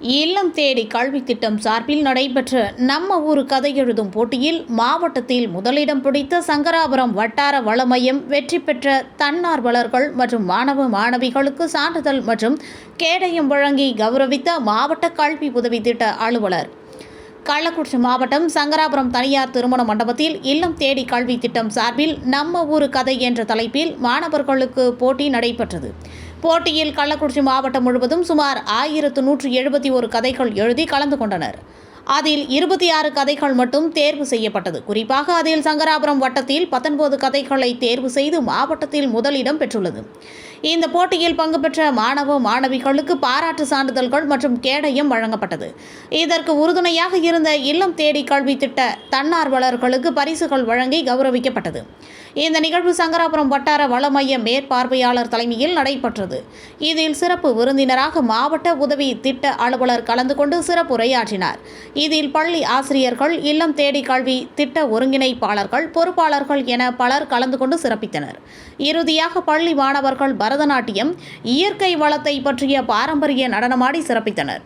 இல்லம் தேடி கல்வி திட்டம் சார்பில் நடைபெற்ற நம்ம ஊர் கதை எழுதும் போட்டியில் மாவட்டத்தில் முதலிடம் பிடித்த சங்கராபுரம் வட்டார வளமையம் வெற்றி பெற்ற தன்னார்வலர்கள் மற்றும் மாணவ மாணவிகளுக்கு சான்றிதழ் மற்றும் கேடயம் வழங்கி கௌரவித்த மாவட்ட கல்வி உதவி திட்ட அலுவலர். கள்ளக்குறிச்சி மாவட்டம் சங்கராபுரம் தனியார் திருமண மண்டபத்தில் இல்லம் தேடி கல்வி திட்டம் சார்பில் நம்ம ஊரு கதை என்ற தலைப்பில் மாணவர்களுக்கு போட்டி நடைபெற்றது. போட்டியில் கள்ளக்குறிச்சி மாவட்டம் முழுவதும் சுமார் ஆயிரத்து நூற்று எழுபத்தி ஒரு கதைகள் எழுதி கலந்து கொண்டனர். அதில் இருபத்தி ஆறு கதைகள் மட்டும் தேர்வு செய்யப்பட்டது. குறிப்பாக அதில் சங்கராபுரம் வட்டத்தில் பத்தொன்பது கதைகளை தேர்வு செய்து மாவட்டத்தில் முதலிடம் பெற்றுள்ளது. இந்த போட்டியில் பங்கு பெற்ற மாணவ மாணவிகளுக்கு பாராட்டு சான்றிதழ்கள் மற்றும் கேடயம் வழங்கப்பட்டது. இதற்கு உறுதுணையாக இருந்த இல்லம் தேடி கல்வி திட்ட தன்னார்வலர்களுக்கு பரிசுகள் வழங்கி கௌரவிக்கப்பட்டது. இந்த நிகழ்வு சங்கராபுரம் வட்டார வளமைய மேற்பார்வையாளர் தலைமையில் நடைபெற்றது. இதில் சிறப்பு விருந்தினராக மாவட்ட உதவி திட்ட அலுவலர் கலந்து கொண்டு சிறப்புரையாற்றினார் இதில் பள்ளி ஆசிரியர்கள் இல்லம் தேடி கல்வி திட்ட ஒருங்கிணைப்பாளர்கள் பொறுப்பாளர்கள் என பலர் கலந்து கொண்டு சிறப்பித்தனர். இறுதியாக பள்ளி மாணவர்கள் பரதநாட்டியம் இயற்கை வளத்தை பற்றிய பாரம்பரிய நடனமாடி சிறப்பித்தனர்.